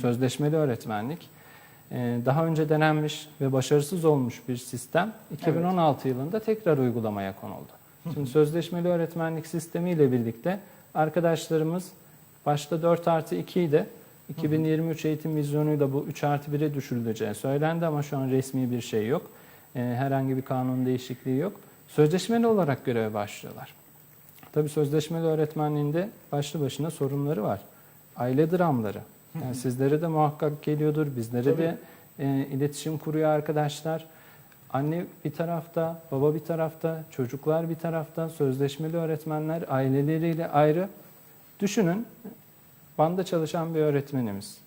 Sözleşmeli öğretmenlik. Ee, Daha önce denenmiş ve başarısız olmuş bir sistem 2016 yılında tekrar uygulamaya konuldu. Şimdi sözleşmeli öğretmenlik sistemiyle birlikte arkadaşlarımız başta 4 artı 2 idi. 2023 eğitim vizyonuyla bu 3 artı 1'e düşürüleceği söylendi ama şu an resmi bir şey yok. Ee, Herhangi bir kanun değişikliği yok. Sözleşmeli olarak göreve başlıyorlar. Tabii sözleşmeli öğretmenliğinde başlı başına sorunları var. Aile dramları. Yani sizlere de muhakkak geliyordur, bizlere de e, iletişim kuruyor arkadaşlar. Anne bir tarafta, baba bir tarafta, çocuklar bir tarafta, sözleşmeli öğretmenler aileleriyle ayrı. Düşünün, banda çalışan bir öğretmenimiz.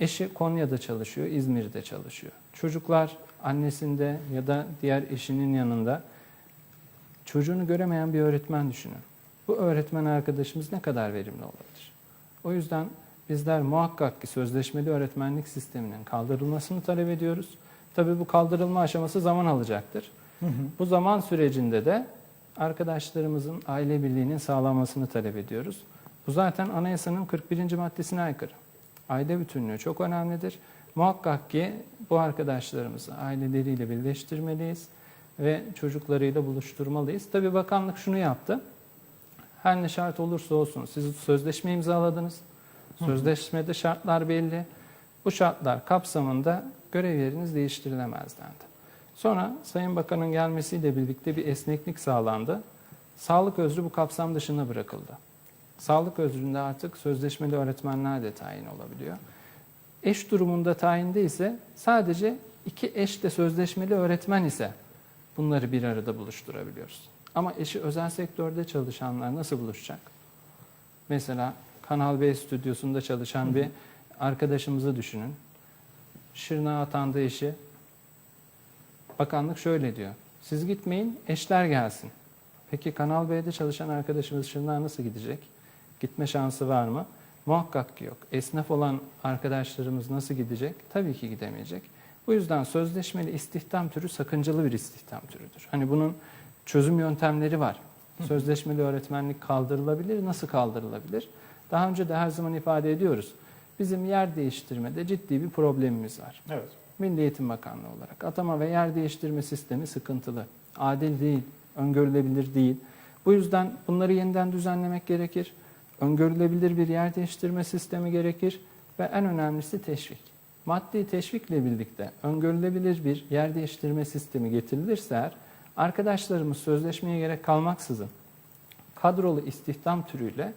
Eşi Konya'da çalışıyor, İzmir'de çalışıyor. Çocuklar annesinde ya da diğer eşinin yanında çocuğunu göremeyen bir öğretmen düşünün. Bu öğretmen arkadaşımız ne kadar verimli olabilir? O yüzden bizler muhakkak ki sözleşmeli öğretmenlik sisteminin kaldırılmasını talep ediyoruz. Tabii bu kaldırılma aşaması zaman alacaktır. Bu zaman sürecinde de arkadaşlarımızın aile birliğinin sağlanmasını talep ediyoruz. Bu zaten anayasanın 41. maddesine aykırı. Aile bütünlüğü çok önemlidir. Muhakkak ki bu arkadaşlarımızı aileleriyle birleştirmeliyiz ve çocuklarıyla buluşturmalıyız. Tabii bakanlık şunu yaptı. Her ne şart olursa olsun siz sözleşme imzaladınız. Sözleşmede şartlar belli. Bu şartlar kapsamında görev yeriniz değiştirilemez dendi. Sonra Sayın Bakan'ın gelmesiyle birlikte bir esneklik sağlandı. Sağlık özrü bu kapsam dışına bırakıldı. Sağlık özründe artık sözleşmeli öğretmenler de tayin olabiliyor. Eş durumunda tayinde ise sadece iki eş de sözleşmeli öğretmen ise bunları bir arada buluşturabiliyoruz. Ama eşi özel sektörde çalışanlar nasıl buluşacak? Mesela Kanal B stüdyosunda çalışan bir arkadaşımızı düşünün. Şırnağa atandı eşi. Bakanlık şöyle diyor. Siz gitmeyin, eşler gelsin. Peki Kanal B'de çalışan arkadaşımız Şırnağa nasıl gidecek? Gitme şansı var mı? Muhakkak ki yok. Esnaf olan arkadaşlarımız nasıl gidecek? Tabii ki gidemeyecek. Bu yüzden sözleşmeli istihdam türü sakıncalı bir istihdam türüdür. Hani bunun çözüm yöntemleri var. Sözleşmeli öğretmenlik kaldırılabilir. Nasıl kaldırılabilir? Daha önce de her zaman ifade ediyoruz. Bizim yer değiştirmede ciddi bir problemimiz var. Evet. Milli Eğitim Bakanlığı olarak atama ve yer değiştirme sistemi sıkıntılı. Adil değil, öngörülebilir değil. Bu yüzden bunları yeniden düzenlemek gerekir. Öngörülebilir bir yer değiştirme sistemi gerekir ve en önemlisi teşvik. Maddi teşvikle birlikte öngörülebilir bir yer değiştirme sistemi getirilirse eğer arkadaşlarımız sözleşmeye gerek kalmaksızın kadrolu istihdam türüyle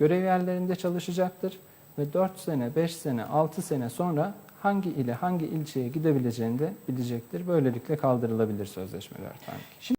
görev yerlerinde çalışacaktır ve 4 sene, 5 sene, 6 sene sonra hangi ile hangi ilçeye gidebileceğini de bilecektir. Böylelikle kaldırılabilir sözleşmeli öğretmenlik.